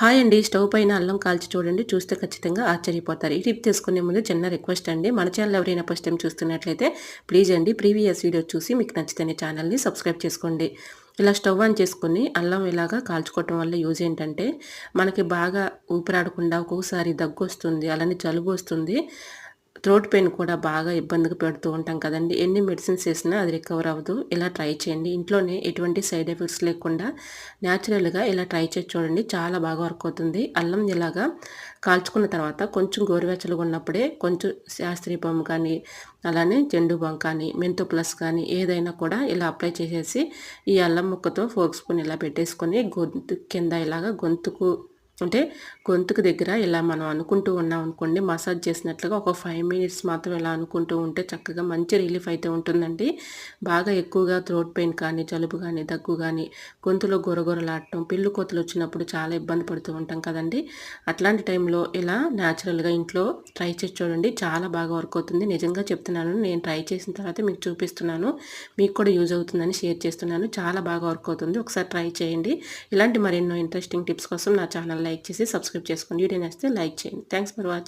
Hi అండి. Stove పైన అల్లం కాల్చి చూడండి. చూస్తే ఖచ్చితంగా ఆశ్చర్యపోతారు. ఈ టిప్ తీసుకునే ముందు చిన్న రిక్వెస్ట్ అండి. మన ఛానల్ ఎవరైనా ఫస్ట్ టైం చూస్తున్నట్లయితే ప్లీజ్ అండి. ప్రీవియస్ వీడియో చూసి మీకు నచ్చితేనే ఛానల్ని సబ్స్క్రైబ్ చేసుకోండి. ఇలా స్టవ్ ఆన్ చేసుకుని అల్లం ఇలాగా కాల్చుకోవటం వల్ల యూజ్ ఏంటంటే మనకి బాగా ఊపిరాడకుండా ఒక్కొక్కసారి దగ్గు వస్తుంది అలానే జలుబు వస్తుంది. థ్రోట్ పెయిన్ కూడా బాగా ఇబ్బందిగా పెడుతూ ఉంటాం కదండి. ఎన్ని మెడిసిన్స్ వేసినా అది రికవర్ అవ్వదు. ఇలా ట్రై చేయండి. ఇంట్లోనే ఎటువంటి సైడ్ ఎఫెక్ట్స్ లేకుండా న్యాచురల్గా ఇలా ట్రై చేసి చూడండి. చాలా బాగా వర్క్ అవుతుంది. అల్లం ఇలాగా కాల్చుకున్న తర్వాత కొంచెం గోరువెచ్చలుగా ఉన్నప్పుడే కొంచెం శాస్త్రీయ బొమ్మ కానీ అలానే జెండు బొమ్మ కానీ మెంతు ప్లస్ కానీ ఏదైనా కూడా ఇలా అప్లై చేసేసి ఈ అల్లం ముక్కతో ఫోక్ స్పూన్ ఇలా పెట్టేసుకొని గొంతు కింద ఇలాగా గొంతుకు అంటే గొంతుకు దగ్గర ఇలా మనం అనుకుంటూ ఉన్నాం అనుకోండి మసాజ్ చేసినట్లుగా ఒక ఫైవ్ మినిట్స్ మాత్రం ఇలా అనుకుంటూ ఉంటే చక్కగా మంచి రిలీఫ్ అయితే ఉంటుందండి. బాగా ఎక్కువగా థ్రోట్ పెయిన్ కానీ జలుబు కానీ దగ్గు కానీ గొంతులో గొరగొరలాడటం పిల్లు కోతలు వచ్చినప్పుడు చాలా ఇబ్బంది పడుతూ ఉంటాం కదండి. అట్లాంటి టైంలో ఇలా న్యాచురల్గా ఇంట్లో ట్రై చేసి చూడండి. చాలా బాగా వర్క్ అవుతుంది. నిజంగా చెప్తున్నాను నేను ట్రై చేసిన తర్వాత మీకు చూపిస్తున్నాను. మీకు కూడా యూజ్ అవుతుందని షేర్ చేస్తున్నాను. చాలా బాగా వర్క్ అవుతుంది. ఒకసారి ట్రై చేయండి. ఇలాంటి మరెన్నో ఇంట్రెస్టింగ్ టిప్స్ కోసం నా ఛానల్ లైక్ చేసి సబ్స్క్రైబ్ చేసుకోండి వీడియో నచ్చితే లైక్ చేయండి. Thanks for watching